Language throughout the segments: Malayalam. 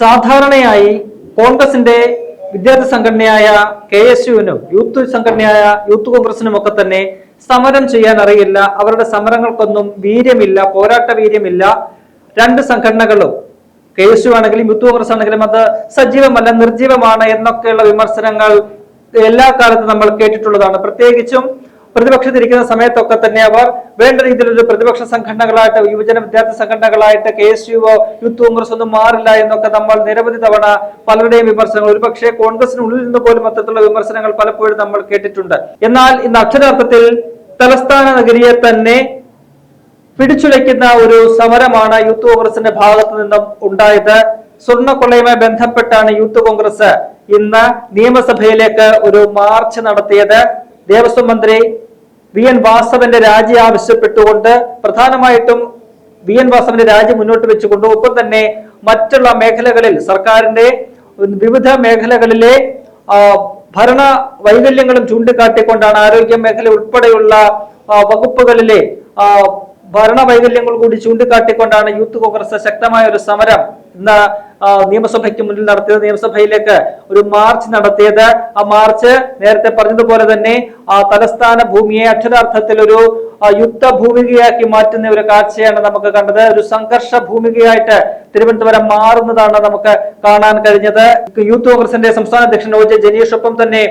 സാധാരണയായി കോൺഗ്രസിന്റെ വിദ്യാർത്ഥി സംഘടനയായ കെ എസ് യുവിനും യൂത്ത് സംഘടനയായ യൂത്ത് കോൺഗ്രസിനും ഒക്കെ തന്നെ സമരം ചെയ്യാൻ അറിയില്ല. അവരുടെ സമരങ്ങൾക്കൊന്നും വീര്യമില്ല പോരാട്ട വീര്യമില്ല. രണ്ട് സംഘടനകളും കെ എസ് യു ആണെങ്കിലും യൂത്ത് കോൺഗ്രസ് ആണെങ്കിലും അത് സജീവമല്ല നിർജീവമാണ് എന്നൊക്കെയുള്ള വിമർശനങ്ങൾ എല്ലാ കാലത്തും നമ്മൾ കേട്ടിട്ടുള്ളതാണ്. പ്രത്യേകിച്ചും പ്രതിപക്ഷത്തിരിക്കുന്ന സമയത്തൊക്കെ തന്നെ അവർ വേണ്ട രീതിയിലൊരു പ്രതിപക്ഷ സംഘടനകളായിട്ട് യുവജന വിദ്യാർത്ഥി സംഘടനകളായിട്ട് കെ എസ് യുവോ യൂത്ത് കോൺഗ്രസ് ഒന്നും മാറില്ല എന്നൊക്കെ നമ്മൾ നിരവധി തവണ പലരുടെയും വിമർശനങ്ങൾ ഒരുപക്ഷെ കോൺഗ്രസിനുള്ളിൽ നിന്ന് പോലും അത്തരത്തിലുള്ള വിമർശനങ്ങൾ പലപ്പോഴും നമ്മൾ കേട്ടിട്ടുണ്ട്. എന്നാൽ ഇന്ന് അക്ഷരാർത്ഥത്തിൽ തലസ്ഥാന നഗരിയെ തന്നെ പിടിച്ചുലയ്ക്കുന്ന ഒരു സമരമാണ് യൂത്ത് കോൺഗ്രസിന്റെ ഭാഗത്തു നിന്നും ഉണ്ടായത്. സ്വർണക്കൊള്ളയുമായി ബന്ധപ്പെട്ടാണ് യൂത്ത് കോൺഗ്രസ് ഇന്ന് നിയമസഭയിലേക്ക് ഒരു മാർച്ച് നടത്തിയത്. ദേവസ്വം മന്ത്രി വി എൻ വാസവന്റെ രാജി ആവശ്യപ്പെട്ടുകൊണ്ട് പ്രധാനമായിട്ടും വി എൻ വാസവന്റെ രാജി മുന്നോട്ട് വെച്ചുകൊണ്ട് ഒപ്പം തന്നെ മറ്റുള്ള മേഖലകളിൽ സർക്കാരിന്റെ വിവിധ മേഖലകളിലെ ഭരണ വൈകല്യങ്ങളും ചൂണ്ടിക്കാട്ടിക്കൊണ്ടാണ് ആരോഗ്യ മേഖല ഉൾപ്പെടെയുള്ള വകുപ്പുകളിലെ ഭരണ വൈകല്യങ്ങൾ കൂടി ചൂണ്ടിക്കാട്ടിക്കൊണ്ടാണ് യൂത്ത് കോൺഗ്രസ് ശക്തമായ ഒരു സമരം നിയമസഭയ്ക്ക് മുന്നിൽ നടത്തിയത് നിയമസഭയിലേക്ക് ഒരു മാർച്ച് നടത്തിയത്. ആ മാർച്ച് നേരത്തെ പറഞ്ഞതുപോലെ തന്നെ ആ തലസ്ഥാന ഭൂമിയെ അക്ഷരാർത്ഥത്തിൽ ഒരു യുദ്ധ യുദ്ധഭൂമികയാക്കി മാറ്റുന്ന ഒരു കാഴ്ചയാണ് നമുക്ക് കണ്ടത്. ഒരു സംഘർഷ ഭൂമികയായിട്ട് തിരുവനന്തപുരം മാറുന്നതാണ് നമുക്ക് കാണാൻ കഴിഞ്ഞത്. യൂത്ത് കോൺഗ്രസിന്റെ സംസ്ഥാന അധ്യക്ഷൻ ഒ ജെ ജനീഷ് ഒപ്പം തന്നെ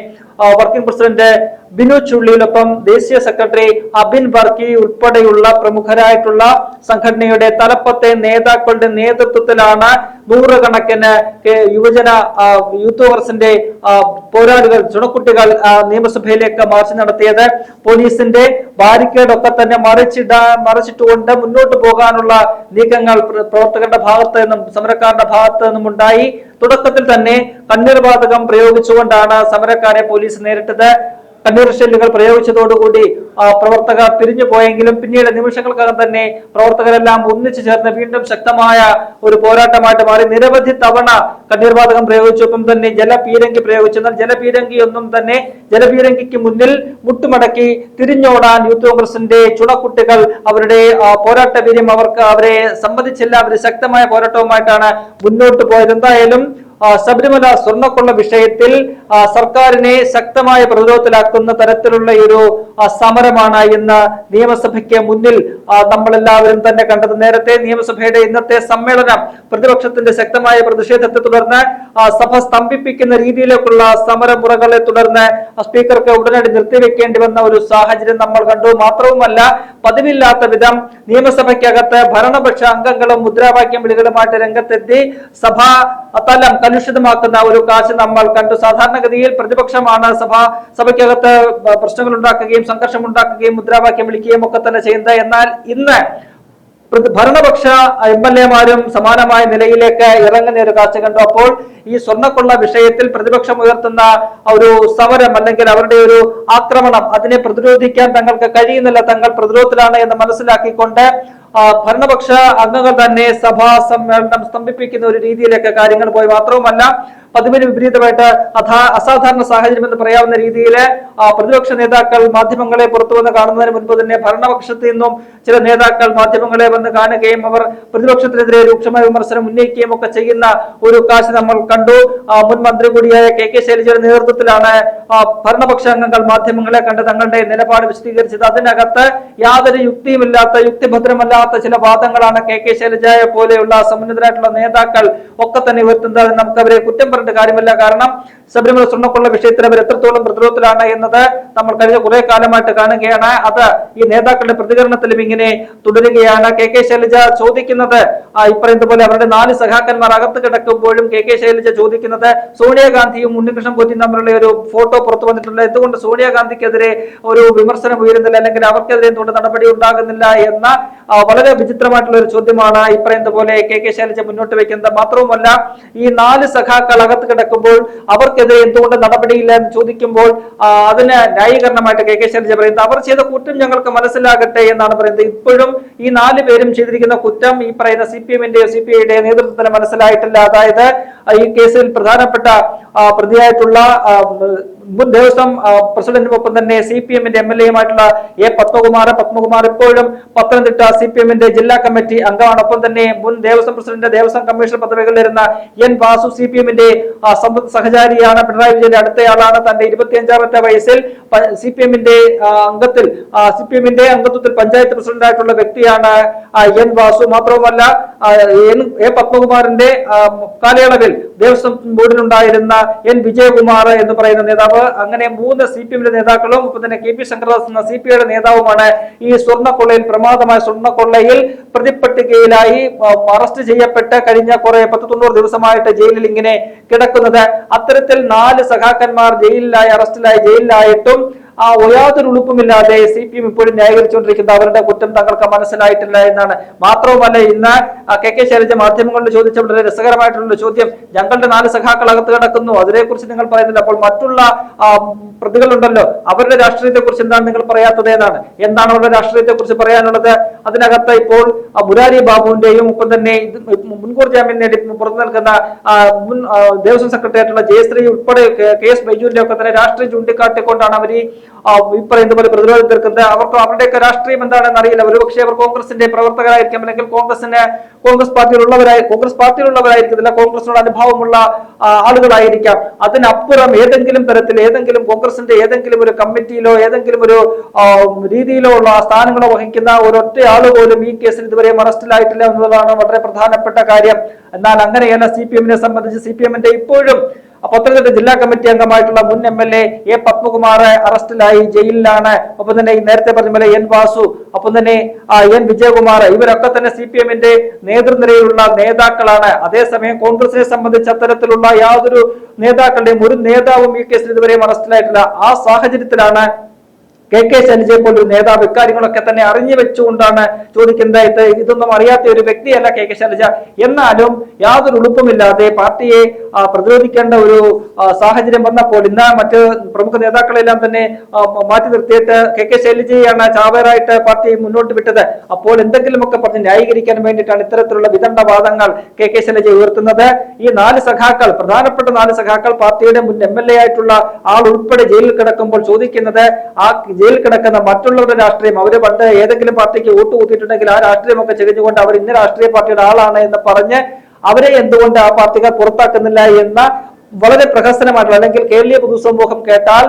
വർക്കിംഗ് പ്രസിഡന്റ് ബിനു ചുള്ളിയിലൊപ്പം ദേശീയ സെക്രട്ടറി അബിൻ ബർക്കി ഉൾപ്പെടെയുള്ള പ്രമുഖരായിട്ടുള്ള സംഘടനയുടെ തലപ്പത്തെ നേതാക്കളുടെ നേതൃത്വത്തിലാണ് നൂറുകണക്കിന് യുവജന യൂത്ത് കോൺഗ്രസിന്റെ പോരാളികൾ ചുണക്കുട്ടികൾ നിയമസഭയിലേക്ക് മാർച്ച് നടത്തിയത്. പോലീസിന്റെ ബാരിക്കേഡ് ഒക്കെ തന്നെ മറിച്ചിടാൻ മറിച്ചിട്ടുകൊണ്ട് മുന്നോട്ട് പോകാനുള്ള നീക്കങ്ങൾ പ്ര- പ്രവർത്തകരുടെ ഭാഗത്ത് നിന്നും സമരക്കാരുടെ ഭാഗത്ത് നിന്നും ഉണ്ടായി തുടക്കത്തിൽ തന്നെ കണ്ണീർവാതകം പ്രയോഗിച്ചുകൊണ്ടാണ് സമരക്കാരെ പോലീസ് നേരിട്ടത്. കണ്ണീർ ഷെല്ലുകൾ പ്രയോഗിച്ചതോടുകൂടി പ്രവർത്തകർ പിരിഞ്ഞു പോയെങ്കിലും പിന്നീട് നിമിഷങ്ങൾക്കകം തന്നെ പ്രവർത്തകരെല്ലാം ഒന്നിച്ചു ചേർന്ന് വീണ്ടും ശക്തമായ ഒരു പോരാട്ടമായിട്ട് മാറി. നിരവധി തവണ കണ്ണീർവാതകം പ്രയോഗിച്ചൊപ്പം തന്നെ ജലപീരങ്കി പ്രയോഗിച്ചു. എന്നാൽ ജലപീരങ്കി ഒന്നും തന്നെ ജലപീരങ്കിക്ക് മുന്നിൽ മുട്ടുമടക്കി തിരിഞ്ഞോടാൻ യൂത്ത് കോൺഗ്രസിന്റെ ചുണക്കുട്ടികൾ അവരുടെ പോരാട്ട വീര്യം അവർക്ക് അവരെ സംബന്ധിച്ചില്ല അവർ ശക്തമായ പോരാട്ടവുമായിട്ടാണ് മുന്നോട്ട് പോയത്. എന്തായാലും ശബരിമല സ്വർണക്കൊള്ള വിഷയത്തിൽ സർക്കാരിനെ ശക്തമായ പ്രതിരോധത്തിലാക്കുന്ന തരത്തിലുള്ള ഒരു സമരമാണ് ഇന്ന് നിയമസഭയ്ക്ക് മുന്നിൽ നമ്മളെല്ലാവരും തന്നെ കണ്ടത്. നേരത്തെ നിയമസഭയുടെ ഇന്നത്തെ സമ്മേളനം പ്രതിപക്ഷത്തിന്റെ ശക്തമായ പ്രതിഷേധത്തെ തുടർന്ന് സഭ സ്തംഭിപ്പിക്കുന്ന രീതിയിലേക്കുള്ള സമരമുറകളെ തുടർന്ന് സ്പീക്കർക്ക് ഉടനടി നിർത്തിവെക്കേണ്ടി വന്ന ഒരു സാഹചര്യം നമ്മൾ കണ്ടു. മാത്രവുമല്ല പതിവില്ലാത്ത വിധം നിയമസഭയ്ക്കകത്ത് ഭരണപക്ഷ അംഗങ്ങളും മുദ്രാവാക്യം വിളികളുമായിട്ട് രംഗത്തെത്തി സഭാ തലം കലുഷിതമാക്കുന്ന ഒരു കാഴ്ച നമ്മൾ കണ്ടു സാധാരണഗതിയിൽ പ്രതിപക്ഷമാണ് സഭ സഭയ്ക്കകത്ത് പ്രശ്നങ്ങൾ ഉണ്ടാക്കുകയും സംഘർഷം ഉണ്ടാക്കുകയും മുദ്രാവാക്യം വിളിക്കുകയും ഒക്കെ തന്നെ ചെയ്യുന്നത്. എന്നാൽ ഇന്ന് ഭരണപക്ഷ എം എൽ എമാരും സമാനമായ നിലയിലേക്ക് ഇറങ്ങുന്ന ഒരു കാഴ്ച കണ്ടു. അപ്പോൾ ഈ സ്വർണക്കൊള്ള വിഷയത്തിൽ പ്രതിപക്ഷം ഉയർത്തുന്ന ഒരു സമരം അല്ലെങ്കിൽ അവരുടെ ഒരു ആക്രമണം അതിനെ പ്രതിരോധിക്കാൻ തങ്ങൾക്ക് കഴിയുന്നില്ല തങ്ങൾ പ്രതിരോധത്തിലാണ് എന്ന് മനസ്സിലാക്കിക്കൊണ്ട് ഭരണപക്ഷ അംഗങ്ങൾ തന്നെ സഭാ സമ്മേളനം സ്തംഭിപ്പിക്കുന്ന ഒരു രീതിയിലേക്ക് കാര്യങ്ങൾ പോയി. മാത്രവുമല്ല പതിവിന് വിപരീതമായിട്ട് അഥാ അസാധാരണ സാഹചര്യം എന്ന് പറയാവുന്ന രീതിയിൽ പ്രതിപക്ഷ നേതാക്കൾ മാധ്യമങ്ങളെ പുറത്തു വന്ന് കാണുന്നതിന് മുൻപ് തന്നെ ഭരണപക്ഷത്തു നിന്നും ചില നേതാക്കൾ മാധ്യമങ്ങളെ വന്ന് കാണുകയും അവർ പ്രതിപക്ഷത്തിനെതിരെ രൂക്ഷമായ വിമർശനം ഉന്നയിക്കുകയും ഒക്കെ ചെയ്യുന്ന ഒരു കാഴ്ച നമ്മൾ കണ്ടു. മുൻ മന്ത്രി കൂടിയായ കെ കെ ശൈലജയുടെ നേതൃത്വത്തിലാണ് ഭരണപക്ഷ അംഗങ്ങൾ മാധ്യമങ്ങളെ കണ്ട് തങ്ങളുടെ നിലപാട് വിശദീകരിച്ചത്. അതിനകത്ത് യാതൊരു യുക്തിയുമില്ലാത്ത യുക്തിഭദ്രമല്ലാത്ത ചില വാദങ്ങളാണ് കെ കെ ശൈലജയെ പോലെയുള്ള സമുന്നതരായിട്ടുള്ള നേതാക്കൾ ഒക്കെ തന്നെ ഉയർത്തുന്നത് നമുക്ക് അവരെ കുറ്റം പറഞ്ഞിട്ട് കാര്യമില്ല. കാരണം ശബരിമല സ്വർണക്കൊള്ള വിഷയത്തിൽ അവർ എത്രത്തോളം പ്രതിരോധത്തിലാണ് എന്നത് നമ്മൾ കഴിഞ്ഞ കുറെ കാലമായിട്ട് കാണുകയാണ്. അത് ഈ നേതാക്കളുടെ പ്രതികരണത്തിലും ഇങ്ങനെ തുടരുകയാണ്. കെ കെ ശൈലജ ചോദിക്കുന്നത് ഈ പോലെ അവരുടെ നാല് സഖാക്കന്മാർ അകത്ത് കിടക്കുമ്പോഴും കെ കെ ശൈലജ ചോദിക്കുന്നത് സോണിയാഗാന്ധിയും ഉണ്ണികൃഷ്ണൻ പോറ്റിയും തമ്മിലുള്ള ഒരു ഫോട്ടോ പുറത്തു വന്നിട്ടുണ്ട്. എന്തുകൊണ്ട് സോണിയാഗാന്ധിക്കെതിരെ ഒരു വിമർശനം ഉയരുന്നില്ല? അല്ലെങ്കിൽ അവർക്കെതിരെ എന്തുകൊണ്ട് നടപടി ഉണ്ടാകുന്നില്ല? എന്ന വളരെ വിചിത്രമായിട്ടുള്ള ഒരു ചോദ്യമാണ്. ഈ പോലെ കെ കെ ശൈലജ മുന്നോട്ട് വെക്കുന്നത് മാത്രവുമല്ല ഈ നാല് സഖാക്കൾ അകത്ത് കിടക്കുമ്പോൾ അവർക്കെതിരെ എന്തുകൊണ്ട് നടപടിയില്ല എന്ന് ചോദിക്കുമ്പോൾ അതിന് ന്യായീകരണമായിട്ട് കെ കെ ശൈലജ പറയുന്നത് അവർ ചെയ്ത കുറ്റം ഞങ്ങൾക്ക് മനസ്സിലാകട്ടെ എന്നാണ് പറയുന്നത്. ഇപ്പോഴും ഈ നാല് പേരും ചെയ്തിരിക്കുന്ന കുറ്റം ഈ പറയുന്ന സി പി എമ്മിന്റെയോ സി പി ഐയുടെയോ നേതൃത്വത്തിന് മനസ്സിലായിട്ടില്ല. അതായത് ഈ കേസിൽ പ്രധാനപ്പെട്ട പ്രതിയായിട്ടുള്ള മുൻ ദേവസ്വം പ്രസിഡന്റിനൊപ്പം തന്നെ സി പി എമ്മിന്റെ എം എൽ എയുമായിട്ടുള്ള എ പത്മകുമാർ പത്മകുമാർ ഇപ്പോഴും പത്തനംതിട്ട സി പി എമ്മിന്റെ ജില്ലാ കമ്മിറ്റി അംഗമാണ് ഒപ്പം തന്നെ മുൻ ദേവസ്വം പ്രസിഡന്റ് ദേവസ്വം കമ്മീഷണർ പദവികളിലിരുന്ന എൻ വാസു സി പി എമ്മിന്റെ സഹചാരിയാണ് പിണറായി വിജയന്റെ അടുത്തയാളാണ്. തന്റെ ഇരുപത്തിയഞ്ചാമത്തെ വയസ്സിൽ സി പി എമ്മിന്റെ അംഗത്തിൽ സി പി എമ്മിന്റെ അംഗത്വത്തിൽ പഞ്ചായത്ത് പ്രസിഡന്റായിട്ടുള്ള വ്യക്തിയാണ് എൻ വാസു. മാത്രവുമല്ല എൻ എ പത്മകുമാറിന്റെ കാലയളവിൽ ദേവസ്വം ബോർഡിലുണ്ടായിരുന്ന എൻ വിജയകുമാർ എന്ന് പറയുന്ന നേതാവ് അങ്ങനെ മൂന്ന് സി പി എമ്മിന്റെ നേതാക്കളും ഒപ്പം തന്നെ കെ പി ശങ്കർദാസ് എന്ന സി പി ഐയുടെ നേതാവുമാണ് ഈ സ്വർണക്കൊള്ളയിൽ പ്രമാദമായ സ്വർണക്കൊള്ളയിൽ പ്രതിപ്പട്ടികയിലായി അറസ്റ്റ് ചെയ്യപ്പെട്ട് കഴിഞ്ഞ കുറെ പത്ത് തൊണ്ണൂറ് ദിവസമായിട്ട് ജയിലിൽ ഇങ്ങനെ കിടക്കുന്നത്. അത്തരത്തിൽ നാല് സഖാക്കന്മാർ ജയിലിലായി അറസ്റ്റിലായി ജയിലിലായിട്ടും ആ യാതൊരു ഉളുപ്പുമില്ലാതെ സി പി എം ഇപ്പോഴും ന്യായീകരിച്ചുകൊണ്ടിരിക്കുന്ന അവരുടെ കുറ്റം തങ്ങൾക്ക് മനസ്സിലായിട്ടില്ല എന്നാണ്. മാത്രവുമല്ല ഇന്ന് കെ കെ ശൈലജ മാധ്യമങ്ങളിൽ ചോദിച്ച വളരെ രസകരമായിട്ടുള്ള ചോദ്യം ഞങ്ങളുടെ നാല് സഖാക്കൾ അകത്ത് കിടക്കുന്നു. അതിനെക്കുറിച്ച് നിങ്ങൾ പറയുന്നില്ല. അപ്പോൾ മറ്റുള്ള പ്രതികളുണ്ടല്ലോ. അവരുടെ രാഷ്ട്രീയത്തെ കുറിച്ച് എന്താണ് നിങ്ങൾ പറയാത്തത് എന്നാണ്. എന്താണ് അവരുടെ രാഷ്ട്രീയത്തെ കുറിച്ച് പറയാനുള്ളത്? അതിനകത്ത് ഇപ്പോൾ മുരാരി ബാബുവിന്റെയും ഒപ്പം തന്നെ മുൻകൂർ ജാമ്യം നേടി പുറത്തു നിൽക്കുന്ന മുൻ ദേവസ്വം സെക്രട്ടറി ജയശ്രീ ഉൾപ്പെടെ കെ- എസ് ബൈജുവിന്റെ ഒക്കെ തന്നെ രാഷ്ട്രീയം ചൂണ്ടിക്കാട്ടിക്കൊണ്ടാണ് അവർ ഈ ഈ പറയുന്ന പോലെ പ്രതിരോധം തീർക്കുന്നത് അവർക്ക് അവരുടെയൊക്കെ രാഷ്ട്രീയം എന്താണെന്ന് അറിയില്ല. ഒരുപക്ഷെ അവർ കോൺഗ്രസിന്റെ പ്രവർത്തകരായിരിക്കാം. അല്ലെങ്കിൽ കോൺഗ്രസിന്റെ കോൺഗ്രസ് പാർട്ടിയിലുള്ളവരായി കോൺഗ്രസ് പാർട്ടിയിലുള്ളവരായിരിക്കത്തില്ല. കോൺഗ്രസിനോട് അനുഭവമുള്ള ആളുകളായിരിക്കാം. അതിനപ്പുറം ഏതെങ്കിലും തരത്തിൽ ഏതെങ്കിലും കോൺഗ്രസിന്റെ ഏതെങ്കിലും ഒരു കമ്മിറ്റിയിലോ ഏതെങ്കിലും ഒരു രീതിയിലോ ഉള്ള സ്ഥാനങ്ങളോ വഹിക്കുന്ന ഒരൊറ്റ ആൾ പോലും ഈ കേസിൽ ഇതുവരെയും അറസ്റ്റിലായിട്ടില്ല എന്നതാണ് വളരെ പ്രധാനപ്പെട്ട കാര്യം. എന്നാൽ അങ്ങനെയല്ല സി പി എമ്മിനെ സംബന്ധിച്ച് സി പി എമ്മിന്റെ ഇപ്പോഴും പത്തനംതിട്ട ജില്ലാ കമ്മിറ്റി അംഗമായിട്ടുള്ള മുൻ M L A A Padmakumar അറസ്റ്റിലായി ജയിലിലാണ്. ഒപ്പം തന്നെ നേരത്തെ പറഞ്ഞ പോലെ എൻ വാസു ഒപ്പം തന്നെ എൻ വിജയകുമാർ ഇവരൊക്കെ തന്നെ സി പി എമ്മിന്റെ നേതൃനിരയിലുള്ള നേതാക്കളാണ്. അതേസമയം കോൺഗ്രസിനെ സംബന്ധിച്ച് അത്തരത്തിലുള്ള യാതൊരു നേതാക്കളുടെയും ഒരു നേതാവും ഈ കേസിൽ ഇതുവരെയും അറസ്റ്റിലായിട്ടില്ല. ആ സാഹചര്യത്തിലാണ് കെ കെ ശൈലജയെ പോലൊരു നേതാവ് ഇക്കാര്യങ്ങളൊക്കെ തന്നെ അറിഞ്ഞു വെച്ചുകൊണ്ടാണ് ചോദിക്കുന്നത്. ഇത് ഇതൊന്നും അറിയാത്ത ഒരു വ്യക്തിയല്ല കെ കെ ശൈലജ. എന്നാലും യാതൊരു ഉളുപ്പുമില്ലാതെ പാർട്ടിയെ പ്രതിരോധിക്കേണ്ട ഒരു സാഹചര്യം വന്നപ്പോൾ ഇന്ന് മറ്റ് പ്രമുഖ നേതാക്കളെല്ലാം തന്നെ മാറ്റി നിർത്തിയിട്ട് കെ കെ ശൈലജയാണ് ചാവേറായിട്ട് പാർട്ടി മുന്നോട്ട് വിട്ടത്. അപ്പോൾ എന്തെങ്കിലുമൊക്കെ പറഞ്ഞ് ന്യായീകരിക്കാൻ വേണ്ടിയിട്ടാണ് ഇത്തരത്തിലുള്ള വിദണ്ഡവാദങ്ങൾ കെ കെ ശൈലജ ഉയർത്തുന്നത്. ഈ നാല് സഖാക്കൾ പ്രധാനപ്പെട്ട നാല് സഖാക്കൾ പാർട്ടിയുടെ മുൻ എം എൽ എ ആയിട്ടുള്ള ആൾ ഉൾപ്പെടെ ജയിലിൽ കിടക്കുമ്പോൾ ചോദിക്കുന്നത് ആ ജയിലിൽ കിടക്കുന്ന മറ്റുള്ളവരുടെ രാഷ്ട്രീയം. അവർ പണ്ട് ഏതെങ്കിലും പാർട്ടിക്ക് വോട്ട് കൂത്തിയിട്ടുണ്ടെങ്കിൽ ആ രാഷ്ട്രീയമൊക്കെ ചെകഞ്ഞുകൊണ്ട് അവർ ഇന്ന രാഷ്ട്രീയ പാർട്ടിയുടെ ആളാണ് എന്ന് പറഞ്ഞ് അവരെ എന്തുകൊണ്ട് ആ പാർട്ടിക്കാർ പുറത്താക്കുന്നില്ല എന്ന വളരെ പ്രഹസനമായിട്ടുള്ള അല്ലെങ്കിൽ കേരളീയ പൊതുസമൂഹം കേട്ടാൽ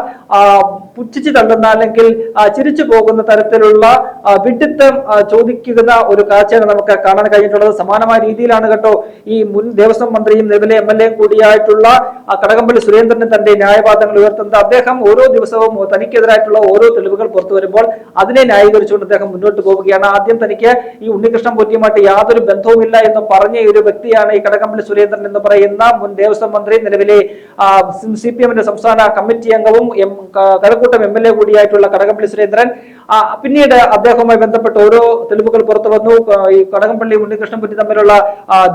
പുച്ഛിച്ചു തള്ളുന്ന അല്ലെങ്കിൽ ചിരിച്ചു പോകുന്ന തരത്തിലുള്ള വിഡിത്തം ചോദിക്കുന്ന ഒരു കാഴ്ചയാണ് നമുക്ക് കാണാൻ കഴിഞ്ഞിട്ടുള്ളത്. സമാനമായ രീതിയിലാണ് കേട്ടോ ഈ മുൻ ദേവസ്വം മന്ത്രിയും നിലവിലെ M L A കൂടിയായിട്ടുള്ള Kadakampally Surendran തന്റെ ന്യായവാദങ്ങൾ ഉയർത്തുന്നത്. അദ്ദേഹം ഓരോ ദിവസവും തനിക്കെതിരായിട്ടുള്ള ഓരോ തെളിവുകൾ പുറത്തു വരുമ്പോൾ അതിനെ ന്യായീകരിച്ചുകൊണ്ട് അദ്ദേഹം മുന്നോട്ട് പോവുകയാണ്. ആദ്യം തനിക്ക് ഈ ഉണ്ണികൃഷ്ണൻ പൊറ്റിയുമായിട്ട് യാതൊരു ബന്ധവുമില്ല എന്ന് പറഞ്ഞ ഒരു വ്യക്തിയാണ് ഈ കടകംപള്ളി സുരേന്ദ്രൻ എന്ന് പറയുന്ന മുൻ ദേവസ്വം മന്ത്രി നിലവിലെ സി പി എമ്മിന്റെ സംസ്ഥാന കമ്മിറ്റി അംഗവും M Kazhakkoottam M L A Kadakampally Kadakampally Surendran. പിന്നീട് അദ്ദേഹവുമായി ബന്ധപ്പെട്ട് ഓരോ തെളിവുകൾ പുറത്തു വന്നു. ഈ കടകംപള്ളി ഉണ്ണികൃഷ്ണൻ കുറ്റി തമ്മിലുള്ള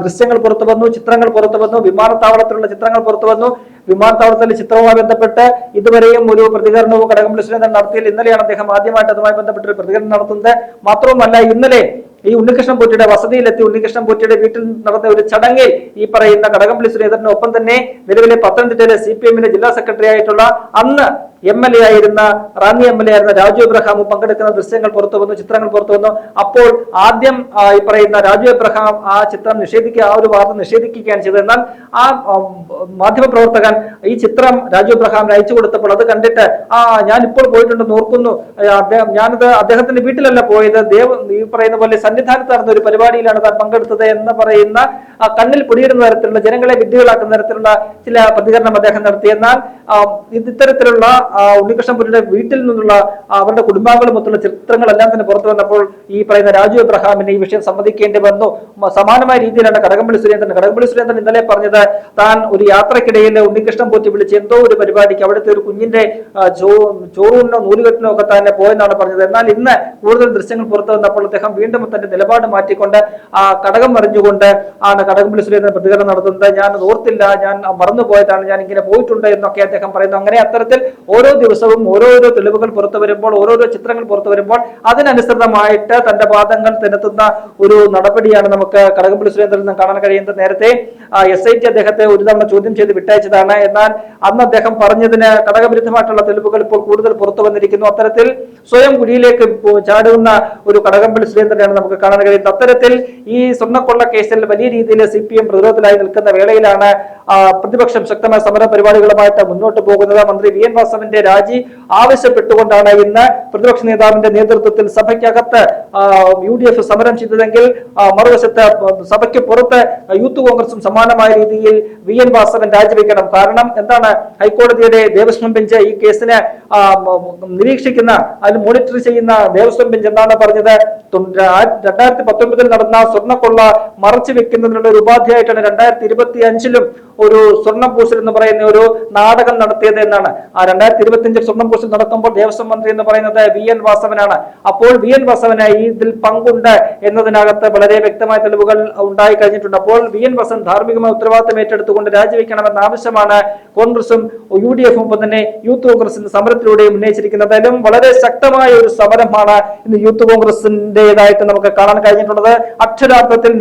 ദൃശ്യങ്ങൾ പുറത്തു വന്നു ചിത്രങ്ങൾ പുറത്തു വന്നു വിമാനത്താവളത്തിലുള്ള ചിത്രങ്ങൾ പുറത്തു വന്നു. വിമാനത്താവളത്തിലെ ചിത്രവുമായി ബന്ധപ്പെട്ട് ഇതുവരെയും ഒരു പ്രതികരണവും കടകംപള്ളി സുരേന്ദ്രൻ നടത്തിയിൽ ഇന്നലെയാണ് അദ്ദേഹം ആദ്യമായിട്ട് അതുമായി ബന്ധപ്പെട്ട് ഒരു പ്രതികരണം നടത്തുന്നത്. മാത്രവുമല്ല ഇന്നലെ ഈ ഉണ്ണികൃഷ്ണൻ പോറ്റിയുടെ വസതിയിലെത്തി ഉണ്ണികൃഷ്ണൻ പോറ്റിയുടെ വീട്ടിൽ നടന്ന ഒരു ചടങ്ങിൽ ഈ പറയുന്ന കടകംപള്ളി സുരേന്ദ്രനൊപ്പം തന്നെ നിലവിലെ പത്തനംതിട്ടയിലെ സി ജില്ലാ സെക്രട്ടറി ആയിട്ടുള്ള അന്ന് എം എൽ എ ആയിരുന്ന റാന്നി എം എൽ എ ആയിരുന്ന രാജു എബ്രഹാമും പങ്കെടുക്കുന്ന ദൃശ്യങ്ങൾ പുറത്തു വന്നു ചിത്രങ്ങൾ പുറത്തു വന്നു. അപ്പോൾ ആദ്യം ഈ പറയുന്ന രാജു എബ്രഹാം ആ ചിത്രം നിഷേധിക്കുക ആ ഒരു വാർത്ത നിഷേധിക്കുകയാണ് ചെയ്തത്. എന്നാൽ ആ മാധ്യമപ്രവർത്തകൻ ഈ ചിത്രം രാജു എബ്രഹാമിന് അയച്ചു കൊടുത്തപ്പോൾ അത് കണ്ടിട്ട് ആ ഞാൻ ഇപ്പോൾ പോയിട്ടുണ്ടെന്ന് ഓർക്കുന്നു. അദ്ദേഹം ഞാനത് അദ്ദേഹത്തിന്റെ വീട്ടിലല്ല പോയത്. ദേവ ഈ പറയുന്ന പോലെ സന്നിധാനത്ത് നടന്ന ഒരു പരിപാടിയിലാണ് താൻ പങ്കെടുത്തത് എന്ന് പറയുന്ന കണ്ണിൽ പൊടിയിടുന്ന തരത്തിലുള്ള ജനങ്ങളെ വിദ്യകളാക്കുന്ന തരത്തിലുള്ള ചില പ്രതികരണം അദ്ദേഹം നടത്തി. എന്നാൽ ഇത്തരത്തിലുള്ള ഉണ്ണികൃഷ്ണപുരിയുടെ വീട്ടിൽ നിന്നുള്ള അവരുടെ കുടുംബാംഗങ്ങളുമൊത്തുള്ള ചിത്രങ്ങളെല്ലാം തന്നെ പുറത്തു വന്നപ്പോൾ ഈ പറയുന്ന രാജു എബ്രഹാമിന് ഈ വിഷയം സമ്മതിക്കേണ്ടി വന്നു. സമാനമായ രീതിയിലാണ് കടകംപള്ളി സുരേന്ദ്രൻ. കടകംപള്ളി സുരേന്ദ്രൻ ഇന്നലെ പറഞ്ഞത് താൻ ഒരു യാത്രക്കിടയിൽ ഉണ്ണികൃഷ്ണൻ പോറ്റി വിളിച്ച് എന്തോ ഒരു പരിപാടിക്ക് അവിടുത്തെ ഒരു കുഞ്ഞിന്റെ ചോറൂണിനോ നൂലുകെട്ടിനോ ഒക്കെ തന്നെ പോയെന്നാണ് പറഞ്ഞത്. എന്നാൽ ഇന്ന് കൂടുതൽ ദൃശ്യങ്ങൾ പുറത്തു വന്നപ്പോൾ അദ്ദേഹം വീണ്ടും തന്റെ നിലപാട് മാറ്റിക്കൊണ്ട് ആ കടകം മറിഞ്ഞുകൊണ്ട് ആണ് കടകംപള്ളി സുരേന്ദ്രൻ പ്രതികരണം നടത്തുന്നത്. ഞാൻ ഓർത്തില്ല ഞാൻ മറന്നുപോയതാണ് ഞാൻ ഇങ്ങനെ പോയിട്ടുണ്ട് എന്നൊക്കെ അദ്ദേഹം പറയുന്നു. അങ്ങനെ അത്തരത്തിൽ ഓരോ ദിവസവും ഓരോരോ തെളിവുകൾ പുറത്തു വരുമ്പോൾ ഓരോരോ ചിത്രങ്ങൾ പുറത്തു വരുമ്പോൾ അതിനനുസൃതമായിട്ട് തന്റെ പാദങ്ങൾ തിരുത്തുന്ന ഒരു നടപടിയാണ് നമുക്ക് കടകംപള്ളി സുരേന്ദ്രൻ നിന്ന് കാണാൻ കഴിയുന്നത്. നേരത്തെ എസ് ഐ ടി അദ്ദേഹത്തെ ഒരു തവണ ചോദ്യം ചെയ്ത് വിട്ടയച്ചതാണ്. എന്നാൽ അന്ന് അദ്ദേഹം പറഞ്ഞതിന് ഘടകവിരുദ്ധമായിട്ടുള്ള തെളിവുകൾ ഇപ്പോൾ കൂടുതൽ പുറത്തു വന്നിരിക്കുന്നു. അത്തരത്തിൽ സ്വയം കുഴിയിലേക്ക് ചാടുന്ന ഒരു കടകംപള്ളി സുരേന്ദ്രനാണ് നമുക്ക് കാണാൻ കഴിയുന്നത്. അത്തരത്തിൽ ഈ സ്വർണക്കൊള്ള കേസിൽ വലിയ രീതിയിൽ സി പി എം പ്രതിരോധത്തിലായി നിൽക്കുന്ന വേളയിലാണ് പ്രതിപക്ഷം ശക്തമായ സമര പരിപാടികളുമായിട്ട് മുന്നോട്ട് പോകുന്നത് മന്ത്രി വി എൻ വാസവന്റെ രാജി ആവശ്യപ്പെട്ടുകൊണ്ടാണ് ഇന്ന് പ്രതിപക്ഷ നേതാവിന്റെ നേതൃത്വത്തിൽ സഭയ്ക്കകത്ത് യു ഡി എഫ് സമരം ചെയ്തതെങ്കിൽ മറുവശത്ത് സഭയ്ക്ക് പുറത്ത് യൂത്ത് കോൺഗ്രസും സമാനമായ രീതിയിൽ വി എൻ വാസവൻ രാജിവെക്കണം. കാരണം എന്താണ്? ഹൈക്കോടതിയുടെ ദേവസ്വം ബെഞ്ച് ഈ കേസിന് നിരീക്ഷിക്കുന്ന അതിന് മോണിറ്റർ ചെയ്യുന്ന ദേവസ്വം ബെഞ്ച് എന്താണ് പറഞ്ഞത്? രണ്ടായിരത്തി പത്തൊൻപതിൽ നടന്ന സ്വർണക്കൊള്ള മറച്ചു വെക്കുന്നതിനുള്ള ഒരു ഉപാധിയായിട്ടാണ് രണ്ടായിരത്തി ഇരുപത്തി അഞ്ചിലും ഒരു സ്വർണപൂശൽ എന്ന് പറയുന്ന ഒരു നാടകം നടത്തിയത് എന്നാണ്. ആ രണ്ടായിരത്തി ഇരുപത്തി അഞ്ചിൽ സ്വർണപൂശൽ നടത്തുമ്പോൾ ദേവസ്വം മന്ത്രി എന്ന് പറയുന്നത് വി എൻ വാസവനാണ്. അപ്പോൾ വി എൻ വാസവന് ഇതിൽ പങ്കുണ്ട് എന്നതിനകത്ത് വളരെ വ്യക്തമായ തെളിവുകൾ ഉണ്ടായി കഴിഞ്ഞിട്ടുണ്ട്. അപ്പോൾ വി എൻ വാസൻ ധാർമ്മികമായ ഉത്തരവാദിത്തം ഏറ്റെടുത്തുകൊണ്ട് രാജിവെക്കണമെന്ന ആവശ്യമാണ് കോൺഗ്രസും യു ഡി എഫും ഒപ്പം തന്നെ യൂത്ത് കോൺഗ്രസിന്റെ സമരത്തിലൂടെ ഉന്നയിച്ചിരിക്കുന്നത്. അതിലും വളരെ ശക്തമായ ഒരു സമരമാണ് ഇന്ന് യൂത്ത് കോൺഗ്രസിന്റേതായിട്ട് നമുക്ക് കാണാൻ കഴിഞ്ഞിട്ടുള്ളത്. അക്ഷരാർത്ഥത്തിൽ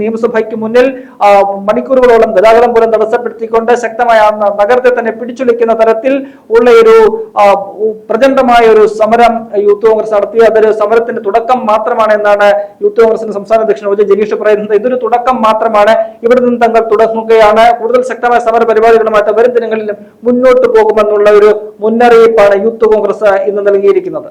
നിയമസഭയ്ക്ക് മുന്നിൽ മണിക്കൂറുകളോളം ഗതാഗതം പോലും തടസ്സപ്പെടുത്തിക്കൊണ്ട് ശക്തമായ നഗരത്തെ തന്നെ പിടിച്ചുലയ്ക്കുന്ന തരത്തിൽ ഉള്ള ഒരു പ്രചണ്ഡമായ ഒരു സമരം യൂത്ത് കോൺഗ്രസ് നടത്തി അതൊരു സമരത്തിന്റെ തുടക്കം മാത്രമാണ് എന്നാണ് യൂത്ത് കോൺഗ്രസിന്റെ സംസ്ഥാന അധ്യക്ഷൻ ഒ ജെ ജനീഷ് പറയുന്നത്. ഇതൊരു തുടക്കം മാത്രമാണ്. ഇവിടെ നിന്ന് തങ്ങൾ തുടങ്ങുകയാണ്. കൂടുതൽ ശക്തമായ സമര പരിപാടികളുമായിട്ട് വരും ദിനങ്ങളിലും മുന്നോട്ട് പോകുമെന്നുള്ള ഒരു മുന്നറിയിപ്പാണ് യൂത്ത് കോൺഗ്രസ് ഇന്ന് നൽകിയിരിക്കുന്നത്.